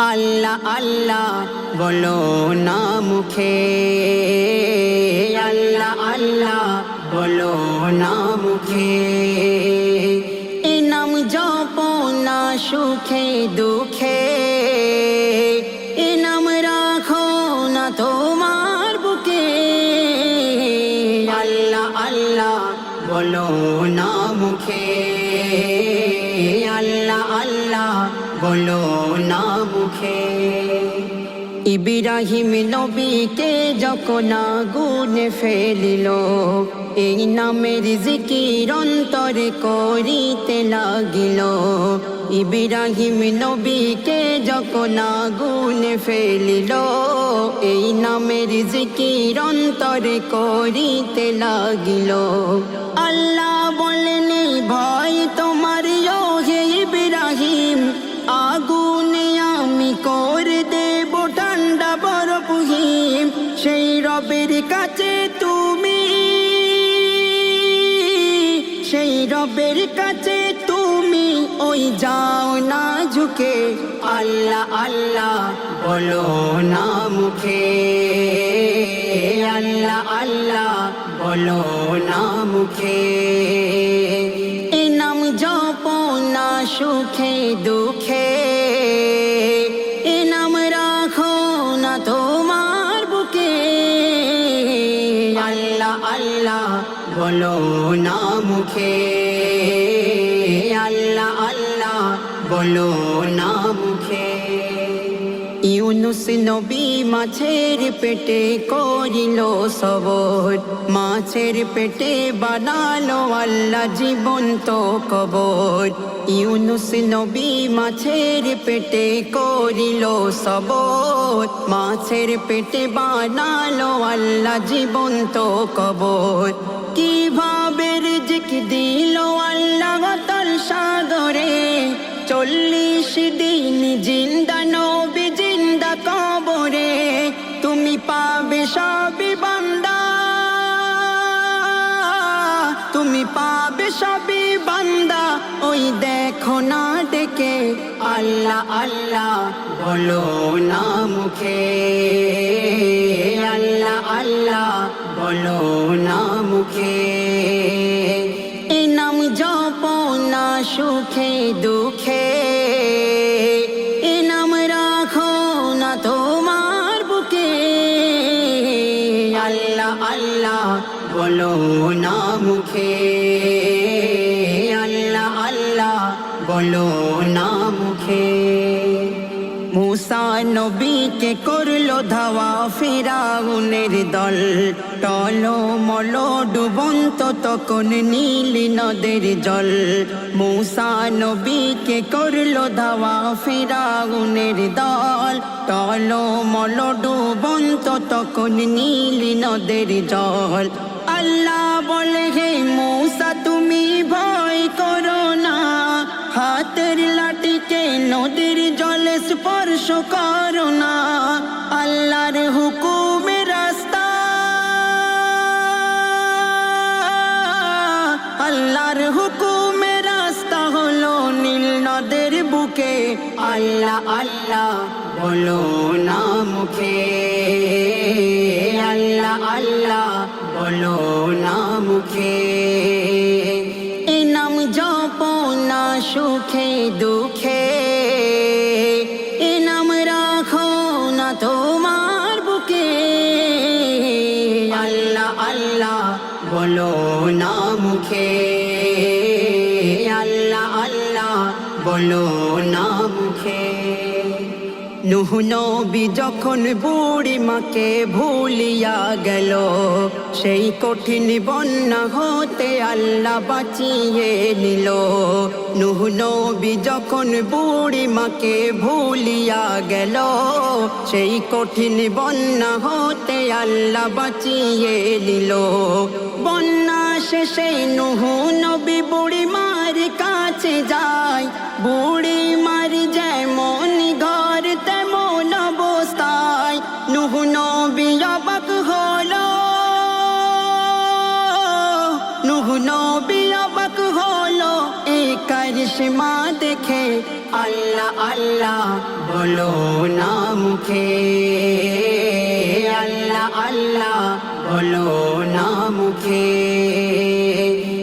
আল্লাহ আল্লাহ, বলো না মুখে। আল্লাহ আল্লাহ, বলো না মুখে। এ নাম জপ না সুখে, দুঃখে। এ নাম রাখো না তোমার বুকে। আল্লাহ আল্লাহ, বলো বলো না মুখে। ইব্রাহিম নবীকে যখন আগুন ফেলিল, এই নামের জিকির অন্তরে করিতে লাগিল। ইব্রাহিম নবীকে যখন আগুন ফেলিল, এই নামের জিকির অন্তরে করিতে লাগিল। আল্লাহ বলেন ভয় তোমার কাছে তুমি, সেই রবের কাছে তুমি, ওই যাও না ঝুঁকে, আল্লাহ আল্লাহ, বলো না মুখে। আল্লাহ আল্লাহ, বলো না মুখে। এ নাম জপ না সুখে, দুঃখে আল্লাহ বলো না মুখে। আল্লাহ আল্লাহ বলো না মুখে। ইউনুস নবী মাছের পেটে করিল সবর। মাছের পেটে বানালো আল্লাহ জীবন্ত কবর। ইউনুস নবী মাছের পেটে করিল সবর। মাছের পেটে বানালো আল্লাহ জীবন্ত কবর। কীভাবে রিজিক দিল আল্লাহ তল সাগরে? চল্লিশ দিন জিন্দা সবই বান্দা, ওই দেখো না ডেকে। আল্লাহ আল্লাহ, বলো না মুখে। আল্লাহ আল্লাহ, বলো না মুখে। এ নাম জপ না সুখে, দুঃখে। এ রাখো না তোমার বুকে। আল্লাহ আল্লাহ, বলো না মুখে। নবীকে করল ধাওয়া ফিরাউনের দল। টল মল ডুবন্ত তখন নীল নদের জল। মুসা নবীকে করল ধাওয়া ফিরাউনের দল। টল মল ডুবন্ত তখন নীল নদের জল। আল্লাহ বলে স্পর্শ করো না। আল্লাহর হুকুমের রাস্তা। আল্লাহর হুকুমের রাস্তা হলো নীল নদের বুকে। আল্লাহ আল্লাহ, বলো না মুখে। আল্লাহ আল্লাহ, বলো না মুখে। এ নাম জপ সুখে, দুঃখে তোমার বুকে। আল্লাহ আল্লাহ বলো না মুখে। আল্লাহ আল্লাহ বলো না মুখে। নুহ নবী যখন বুড়ি মাকে ভুলিয়া গেল, সেই কঠিন বন্যা হতে আল্লাহ বাঁচিয়ে নিল। নুহ নবী যখন বুড়ি মাকে ভুলিয়া গেল, সেই কঠিন বন্যা হতে আল্লাহ বাঁচিয়ে নিল। বন্যা শেষে নুহ নবী বুড়ি মার কাছে যায়, বুড়ি মার যেমন চশমা দেখে আল্লাহ আল্লাহ বলো না মুখে। আল্লাহ আল্লাহ